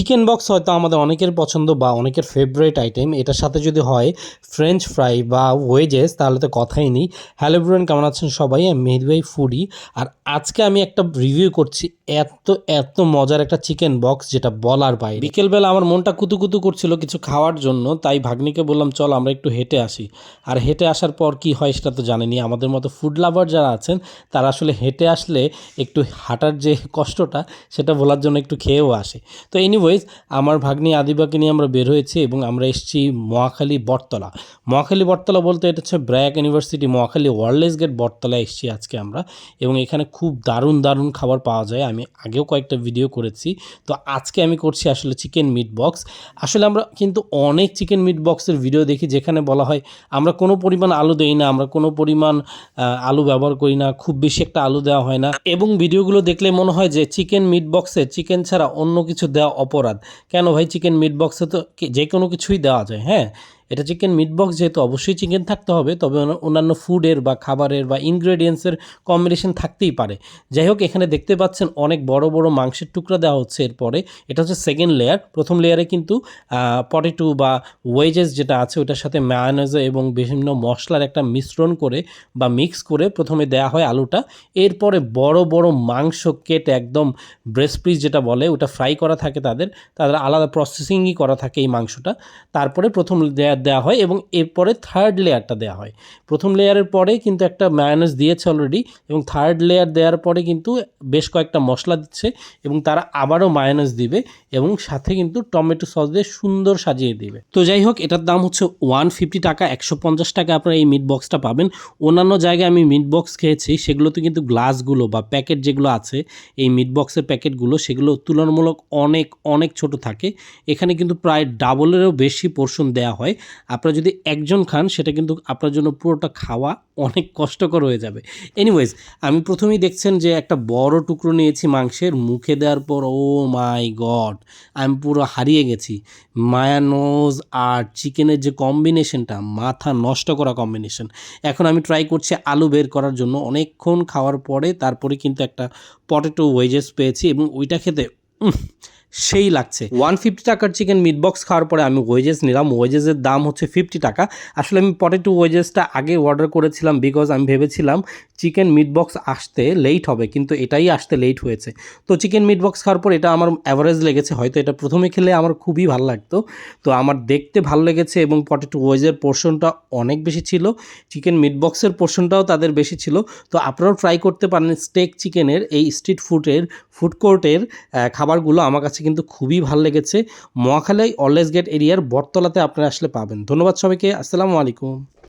Chicken box হয়তো আমাদের অনেকের পছন্দ বা অনেকের ফেভারিট আইটেম এটার সাথে যদি হয় ফ্রেঞ্চ ফ্রাই বা ওয়েজেস তাহলে তো কথাই নেই। হ্যালো ব্রুয়েন কেমন আছেন সবাই? আমি মেহেদি ভাই ফুডি আর আজকে আমি একটা রিভিউ করছি এত এত মজার একটা চিকেন বক্স যেটা বলার বাইরে। বিকেলবেলা আমার মনটা কুতু কুতু করছিল কিছু খাওয়ার জন্য, তাই ভাগ্নিকে বললাম, চল, আমরা একটু হেঁটে আসি। আর হেঁটে আসার পর কি হয় সেটা তো জানেনি। আমাদের মতো ফুড লাভার যারা আছেন, তারা আসলে হেঁটে আসলে একটু হাঁটার যে কষ্টটা, সেটা বলার জন্য একটু খেয়েও আসে। তো এনিওয়েজ আমার ভাগ্নি আদিবাকে নিয়ে আমরা বের হয়েছি এবং আমরা এসেছি মহাখালী বটতলা। মহাখালী বটতলা বলতে এটা হচ্ছে BRAC university, Mohakhali wireless gate Bottola এসেছি আজকে আমরা। এবং এখানে খুব দারুণ দারুণ খাবার পাওয়া যায়। আমি আগেও কয়েকটা ভিডিও করেছি। তো আজকে আমি করছি আসলে চিকেন মিট বক্স আসলে আমরা কিন্তু অনেক চিকেন মিট বক্সের ভিডিও দেখি, যেখানে বলা হয়, আমরা কোনো পরিমাণ আলু দেই না, আমরা কোনো পরিমাণ আলু ব্যবহার করি না, খুব বেশি একটা আলু দেওয়া হয় না। এবং ভিডিওগুলো দেখলে মনে হয় যে চিকেন মিট বক্সে চিকেন ছাড়া অন্য কিছু দেওয়া অপরাধ। কেন ভাই? চিকেন মিট বক্সে তো যে কোনো কিছুই দেওয়া যায় হ্যাঁ? এটা চিকেন মিট বক্স যেহেতু অবশ্যই চিকেন থাকতে হবে, তবে অন্যান্য ফুডের বা খাবারের বা ইনগ্রেডিয়েন্টসের কম্বিনেশন থাকতেই পারে। যাই হোক, এখানে দেখতে পাচ্ছেন অনেক বড় বড় মাংসের টুকরা দেওয়া হচ্ছে এরপরে। এটা হচ্ছে সেকেন্ড লেয়ার প্রথম লেয়ারে কিন্তু পটেটো বা ওয়েজেস যেটা আছে, ওটার সাথে ম্যায়োনেজ এবং বিভিন্ন মশলার একটা মিশ্রণ করে বা মিক্স করে প্রথমে দেওয়া হয় আলুটা। এরপরে বড় বড় মাংস কেটে একদম ব্রেস্ট পিস যেটা বলে, ওটা ফ্রাই করা থাকে তাদের। তাদের আলাদা প্রসেসিংই করা থাকে এই মাংসটা। তারপরে প্রথম লেয়ার দেওয়া হয় এবং এরপরে থার্ড লেয়ারটা দেওয়া হয়। প্রথম লেয়ারের পরে কিন্তু একটা ম্যায়োনেজ দিয়েছে অলরেডি এবং থার্ড লেয়ার দেওয়ার পরে কিন্তু বেশ কয়েকটা মশলা দিচ্ছে এবং তারা আবারও মায়োনেজ দিবে এবং সাথে কিন্তু টমেটো সস দিয়ে সুন্দর সাজিয়ে দিবে। তো যাই হোক, এটার দাম হচ্ছে ওয়ান ফিফটি টাকা, একশো পঞ্চাশ টাকা আপনারা এই মিট বক্সটা পাবেন। অন্যান্য জায়গায় আমি মিট বক্স খেয়েছি, সেগুলোতে কিন্তু গ্লাসগুলো বা প্যাকেট যেগুলো আছে, এই মিট বক্সের প্যাকেটগুলো সেগুলো তুলনামূলক অনেক অনেক ছোট থাকে। এখানে কিন্তু প্রায় ডাবলেরও বেশি পোর্শন দেওয়া হয়। আপনারা যদি একজন খান, সেটা কিন্তু আপনার জন্য পুরোটা খাওয়া অনেক কষ্টকর হয়ে যাবে। এনিওয়েজ আমি প্রথমেই দেখছেন যে একটা বড় টুকরো নিয়েছি মাংসের, মুখে দেওয়ার পর, ও মাই গড, আমি পুরো হারিয়ে গেছি। মায়ানোজ আর চিকেনের যে কম্বিনেশনটা, মাথা নষ্ট করা কম্বিনেশন। এখন আমি ট্রাই করছি আলু বের করার জন্য। অনেকক্ষণ খাওয়ার পরে তারপরে কিন্তু একটা পটেটো ওয়েজেস পেয়েছি এবং ওইটা খেতে সেই লাগছে। ওয়ান ফিফটি টাকার চিকেন মিট বক্স খাওয়ার পরে আমি ওয়েজেস নিলাম। ওয়েজেসের দাম হচ্ছে ফিফটি টাকা। আসলে আমি পটেটো ওয়েজেসটা আগে অর্ডার করেছিলাম বিকজ আমি ভেবেছিলাম চিকেন মিট বক্স আসতে লেট হবে, কিন্তু এটাই আসতে লেট হয়েছে। তো চিকেন মিট বক্স খাওয়ার পর এটা আমার অ্যাভারেজ লেগেছে, হয়তো এটা প্রথমে খেলে আমার খুবই ভালো লাগতো। তো আমার দেখতে ভালো লেগেছে এবং পটেটো ওয়েজের পোর্শনটা অনেক বেশি ছিল। চিকেন মিট বক্সের পোর্শনটাও তাদের বেশি ছিল। তো আপনারাও ট্রাই করতে পারেন স্টেক চিকেনের এই স্ট্রিট ফুডের ফুড কোর্টের খাবারগুলো আমার কাছে কিন্তু খুবই ভালো লেগেছে। মহাখালী অলওয়েজ গেট এরিয়ার বটতলাতে আপনারা আসলে পাবেন। ধন্যবাদ সবাইকে। আসসালামু আলাইকুম।